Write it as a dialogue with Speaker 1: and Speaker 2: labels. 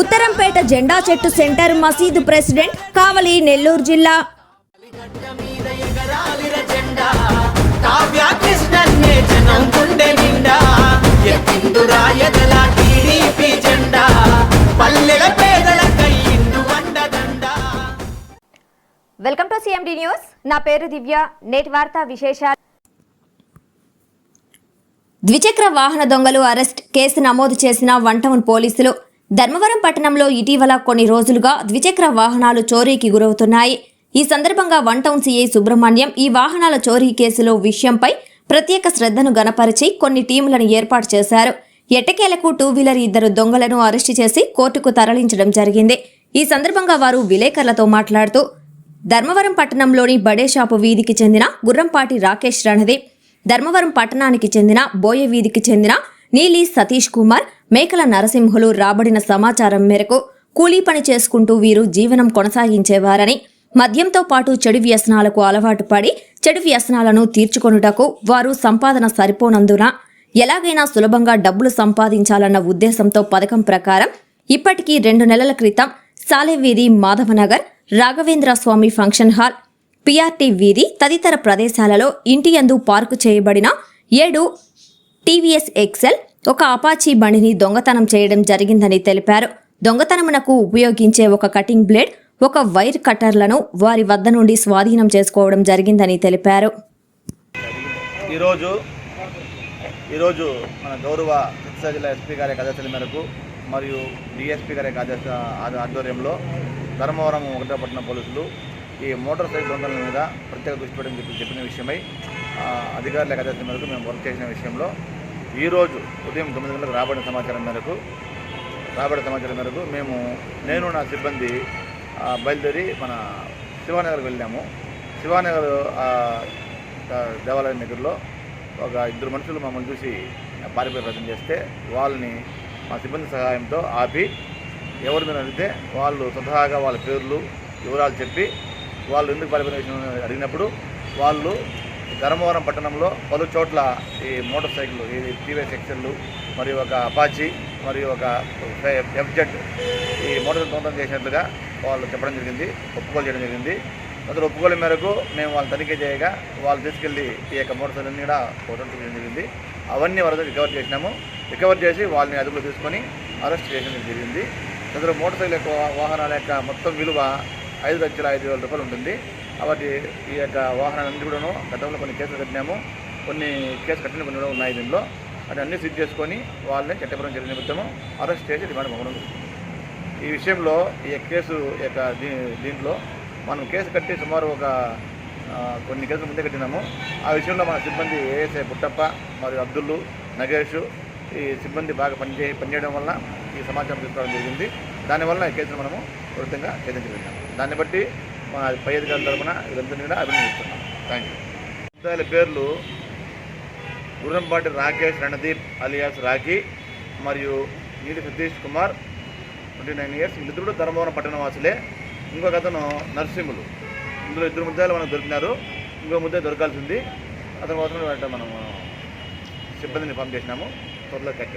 Speaker 1: ఉత్తరంపేట జెండా చెట్టు సెంటర్ మసీదు ప్రెసిడెంట్ కావలి నెల్లూరు జిల్లా. Welcome to CMD news. నా పేరు దివ్య. నేటి వార్తా విశేషాలు. ద్విచక్ర వాహన దొంగలు అరెస్ట్ కేసు నమోదు చేసిన వన్ టౌన్ పోలీసులు. ధర్మవరం పట్టణంలో ఇటీవల కొన్ని రోజులుగా ద్విచక్ర వాహనాలు చోరీకి గురవుతున్నాయి. ఈ సందర్భంగా వన్ టౌన్ సీఐ సుబ్రహ్మణ్యం ఈ వాహనాల చోరీ కేసులో విషయంపై ప్రత్యేక శ్రద్ధను గనపరిచి కొన్ని టీములను ఏర్పాటు చేశారు. ఎట్టకేలకు టూ వీలర్ ఇద్దరు దొంగలను అరెస్టు చేసి కోర్టుకు తరలించడం జరిగింది. ఈ సందర్భంగా వారు విలేకరులతో మాట్లాడుతూ ధర్మవరం పట్టణంలోని బడే షాపు వీధికి చెందిన గుర్రంపాటి రాకేష్ రణదీప్ ధర్మవరం పట్టణానికి చెందిన బోయ వీధికి చెందిన నీలి సతీష్ కుమార్ మేకల నరసింహులు రాబడిన సమాచారం మేరకు కూలీ పని చేసుకుంటూ వీరు జీవనం కొనసాగించేవారని మద్యంతో పాటు చెడు వ్యసనాలకు అలవాటు పడి చెడు వ్యసనాలను తీర్చుకొనుటకు వారు సంపాదన సరిపోనందున ఎలాగైనా సులభంగా డబ్బులు సంపాదించాలన్న ఉద్దేశంతో పథకం ప్రకారం ఇప్పటికీ రెండు నెలల క్రితం Salevidhi Madhavanagar Raghavendra Swamy function hall PRT వీధి తదితర ప్రదేశాలలో ఇంటి యందు పార్కు చేయబడిన ఏడు టీవీఎస్ ఎక్సెల్ ఒక అపాచీ బండిని దొంగతనం చేయడం జరిగిందని తెలిపారు. దొంగతనమునకు ఉపయోగించే ఒక కటింగ్ బ్లేడ్ ఒక వైర్ కట్టర్లను వారి వద్ద నుండి స్వాధీనం చేసుకోవడం జరిగిందని తెలిపారు.
Speaker 2: ఈరోజు ఈరోజు మన గౌరవ కృష్ణా జిల్లా ఎస్పీ గారి యొక్క ఆదేశాల మేరకు మరియు డిఎస్పీ గారి యొక్క ఆదేశ ఆధ్వర్యంలో ధర్మవరం ఒకటపట్నం పోలీసులు ఈ మోటార్ సైకిల్ దొంగల మీద ప్రత్యేక దృష్టి పెట్టడం చెప్పి చెప్పిన విషయమై అధికారుల యొక్క మేరకు మేము వర్క్ చేసిన విషయంలో ఈరోజు ఉదయం తొమ్మిది గంటలకు రాబడిన సమాచారం మేరకు రాబడిన సమాచారం మేరకు మేము నేను నా సిబ్బంది బయలుదేరి మన శివానగర్కి వెళ్ళాము. శివానగర్ దేవాలయం దగ్గరలో ఒక ఇద్దరు మనుషులు మమ్మల్ని చూసి పారిపోయే ప్రయత్నం చేస్తే వాళ్ళని మా సిబ్బంది సహాయంతో ఆపి ఎవరి మీద అడిగితే వాళ్ళు స్వతహాగా వాళ్ళ పేర్లు వివరాలు చెప్పి వాళ్ళు ఎందుకు పారిపోయిన విషయం అడిగినప్పుడు వాళ్ళు ధర్మవరం పట్టణంలో పలు చోట్ల ఈ మోటార్ సైకిల్ ఇది టీవీఎస్ సెక్షన్లు మరియు ఒక అపాచీ మరియు ఒక ఎఫ్జెడ్ ఈ మోటార్ దొంగతనం చేసినట్లుగా వాళ్ళు చెప్పడం జరిగింది ఒప్పుకోలు చేయడం జరిగింది. అందులో ఒప్పుకోల మేరకు మేము వాళ్ళు తనిఖీ చేయగా వాళ్ళు తీసుకెళ్ళి ఈ యొక్క మోటార్ సైకిల్ కూడా ఫోటోలు చూపించడం జరిగింది. అవన్నీ వరద రికవర్ చేసినాము. రికవర్ చేసి వాళ్ళని అదుపులో తీసుకొని అరెస్ట్ చేయడం జరిగింది. అందులో మోటార్ సైకిల్ యొక్క వాహనాల యొక్క మొత్తం విలువ ఐదు లక్షల ఐదు వేల రూపాయలు ఉంటుంది. కాబట్టి ఈ యొక్క వాహనాలన్నీ కూడాను గతంలో కొన్ని కేసులు కట్టినాము. కొన్ని కేసు కట్టిన కొన్ని కూడా ఉన్నాయి దీనిలో అది అన్నీ సిద్ధ చేసుకొని వాళ్ళని చట్టపరం చర్య నిమిత్తము అరెస్ట్ చేసి రిమాండ్ పంపడం ఈ విషయంలో ఈ కేసు యొక్క దీ దీంట్లో మనం కేసు కట్టి సుమారు ఒక కొన్ని కేసులు ముందే కట్టినాము. ఆ విషయంలో మన సిబ్బంది ఏఎస్ఐ పుట్టప్ప మరియు అబ్దుల్లు నగేష్ ఈ సిబ్బంది బాగా పనిచే పనిచేయడం వల్ల ఈ సమాచారం తీసుకోవడం జరిగింది. దానివల్ల ఈ కేసును మనము వృద్ధంగా ఛేదించగలిగాము. దాన్ని బట్టి మా పై అధికారుల తరఫున వీరందరినీ కూడా అభినందిస్తున్నాం థ్యాంక్ యూ ముద్దాయిల పేర్లు గుర్రంపాటి రాకేష్ రణదీప్ అలియాస్ రాఖీ మరియు నీటి Satish Kumar twenty nine years వీళ్ళిద్దరు ధర్మవరం పట్టణ వాసులే ఇంకొక అతను నరసింహులు. ఇందులో ఇద్దరు ముద్దాలు మనకు దొరికినారు. ఇంకో ముద్ద దొరకాల్సింది. అతని కోసం వెంట మనం సిబ్బందిని పంపేసినాము. త్వరలో క్యాచ్